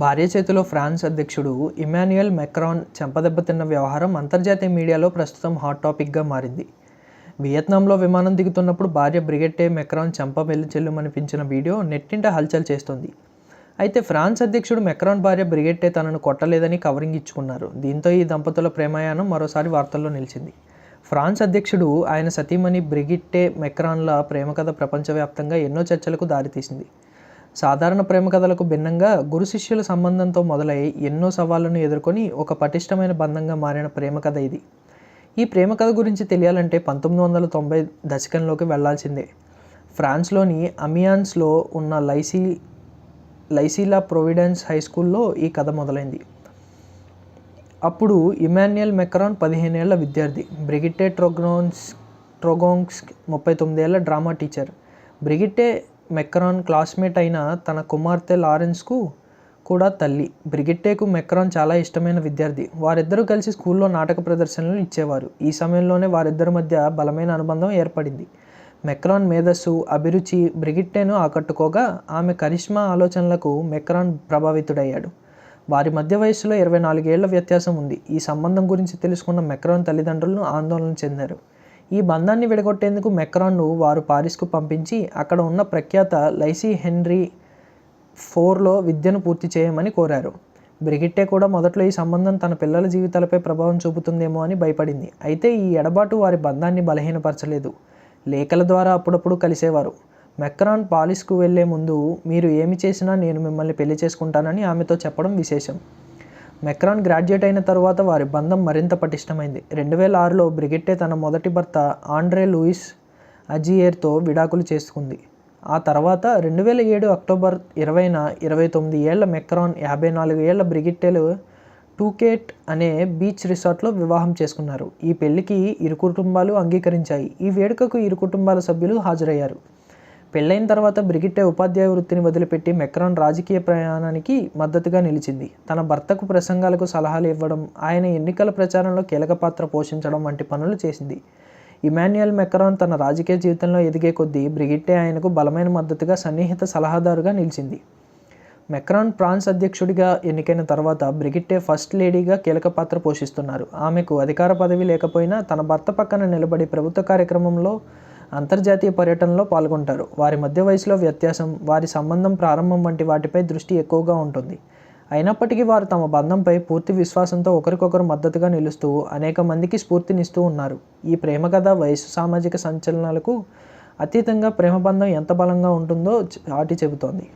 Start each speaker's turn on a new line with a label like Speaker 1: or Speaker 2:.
Speaker 1: భార్య చేతిలో ఫ్రాన్స్ అధ్యక్షుడు ఇమాన్యుయల్ మెక్రాన్ చెంపదెబ్బతిన్న వ్యవహారం అంతర్జాతీయ మీడియాలో ప్రస్తుతం హాట్ టాపిక్గా మారింది. వియత్నాంలో విమానం దిగుతున్నప్పుడు భార్య బ్రిగెట్టే మెక్రాన్ చెంప వెళ్ళి చెల్లుమనిపించిన వీడియో నెట్టింట హల్చల్ చేస్తోంది. అయితే ఫ్రాన్స్ అధ్యక్షుడు మెక్రాన్ భార్య బ్రిగెట్టే తనను కొట్టలేదని కవరింగ్ ఇచ్చుకున్నారు. దీంతో ఈ దంపతుల ప్రేమాయాణం మరోసారి వార్తల్లో నిలిచింది. ఫ్రాన్స్ అధ్యక్షుడు ఆయన సతీమణి బ్రిగిట్టే మెక్రాన్ల ప్రేమ కథ ప్రపంచవ్యాప్తంగా ఎన్నో చర్చలకు దారితీసింది. సాధారణ ప్రేమ కథలకు భిన్నంగా గురు శిష్యుల సంబంధంతో మొదలై ఎన్నో సవాళ్ళను ఎదుర్కొని ఒక పటిష్టమైన బంధంగా మారిన ప్రేమ కథ ఇది. ఈ ప్రేమ కథ గురించి తెలియాలంటే పంతొమ్మిది వందల తొంభై దశకంలోకి వెళ్ళాల్సిందే. ఫ్రాన్స్లోని అమియాన్స్లో ఉన్న లైసీ లైసీలా ప్రొవిడెన్స్ హై స్కూల్లో ఈ కథ మొదలైంది. అప్పుడు ఇమాన్యుయల్ మెక్రాన్ పదిహేనేళ్ళ విద్యార్థి బ్రిగిట్టే ట్రోగ్రోన్స్ ట్రోగోంగ్స్ ముప్పై తొమ్మిదేళ్ళ drama teacher. Brigitte Macron classmate అయిన తన కుమార్తె లారెన్స్కు కూడా తల్లి. బ్రిగిట్టేకు మెక్రాన్ చాలా ఇష్టమైన విద్యార్థి. వారిద్దరూ కలిసి స్కూల్లో నాటక ప్రదర్శనలు ఇచ్చేవారు. ఈ సమయంలోనే వారిద్దరి మధ్య బలమైన అనుబంధం ఏర్పడింది. మెక్రాన్ మేధస్సు అభిరుచి బ్రిగిట్టేను ఆకట్టుకోగా ఆమె కరిష్మా ఆలోచనలకు మెక్రాన్ ప్రభావితుడయ్యాడు. వారి మధ్య వయస్సులో ఇరవై నాలుగేళ్ళ వ్యత్యాసం ఉంది. ఈ సంబంధం గురించి తెలుసుకున్న మెక్రాన్ తల్లిదండ్రులను ఆందోళన చెందారు. ఈ బంధాన్ని విడగొట్టేందుకు మెక్రాన్ను వారు పారిస్కు పంపించి అక్కడ ఉన్న ప్రఖ్యాత లైసీ హెన్రీ ఫోర్లో విద్యను పూర్తి చేయమని కోరారు. బ్రిగిట్టే కూడా మొదట్లో ఈ సంబంధం తన పిల్లల జీవితాలపై ప్రభావం చూపుతుందేమో అని భయపడింది. అయితే ఈ ఎడబాటు వారి బంధాన్ని బలహీనపరచలేదు. లేఖల ద్వారా అప్పుడప్పుడు కలిసేవారు. మెక్రాన్ పాలిస్కు వెళ్ళే ముందు మీరు ఏమి చేసినా నేను మిమ్మల్ని పెళ్ళి చేసుకుంటానని ఆమెతో చెప్పడం విశేషం. మెక్రాన్ గ్రాడ్యుయేట్ అయిన తర్వాత వారి బంధం మరింత పటిష్టమైంది. రెండు వేల ఆరులో బ్రిగిట్టే తన మొదటి భర్త ఆండ్రే లూయిస్ అజియేర్తో విడాకులు చేసుకుంది. ఆ తర్వాత రెండు వేల ఏడు అక్టోబర్ ఇరవైన ఇరవై తొమ్మిది ఏళ్ళ మెక్రాన్ యాభై నాలుగు ఏళ్ళ బ్రిగిట్టెలు టూకేట్ అనే బీచ్ రిసార్ట్లో వివాహం చేసుకున్నారు. ఈ పెళ్ళికి ఇరు కుటుంబాలు అంగీకరించాయి. ఈ వేడుకకు ఇరు కుటుంబాల సభ్యులు హాజరయ్యారు. పెళ్ళైన తర్వాత బ్రిగిట్టే ఉపాధ్యాయ వృత్తిని వదిలిపెట్టి మెక్రాన్ రాజకీయ ప్రయాణానికి మద్దతుగా నిలిచింది. తన భర్తకు ప్రసంగాలకు సలహాలు ఇవ్వడం ఆయన ఎన్నికల ప్రచారంలో కీలక పాత్ర పోషించడం వంటి పనులు చేసింది. ఇమాన్యుయల్ మెక్రాన్ తన రాజకీయ జీవితంలో ఎదిగే కొద్దీ బ్రిగిట్టే ఆయనకు బలమైన మద్దతుగా సన్నిహిత సలహాదారుగా నిలిచింది. మెక్రాన్ ఫ్రాన్స్ అధ్యక్షుడిగా ఎన్నికైన తర్వాత బ్రిగిట్టే ఫస్ట్ లేడీగా కీలక పాత్ర పోషిస్తున్నారు. ఆమెకు అధికార పదవి లేకపోయినా తన భర్త పక్కన నిలబడి ప్రభుత్వ కార్యక్రమంలో అంతర్జాతీయ పర్యటనలో పాల్గొంటారు. వారి మధ్య వయసులో వ్యత్యాసం వారి సంబంధం ప్రారంభం వంటి వాటిపై దృష్టి ఎక్కువగా ఉంటుంది. అయినప్పటికీ వారు తమ బంధంపై పూర్తి విశ్వాసంతో ఒకరికొకరు మద్దతుగా నిలుస్తూ అనేక మందికి స్ఫూర్తినిస్తూ ఉన్నారు. ఈ ప్రేమ కథ వయసు సామాజిక సంచలనాలకు అతీతంగా ప్రేమ బంధం ఎంత బలంగా ఉంటుందో చాటి చెబుతోంది.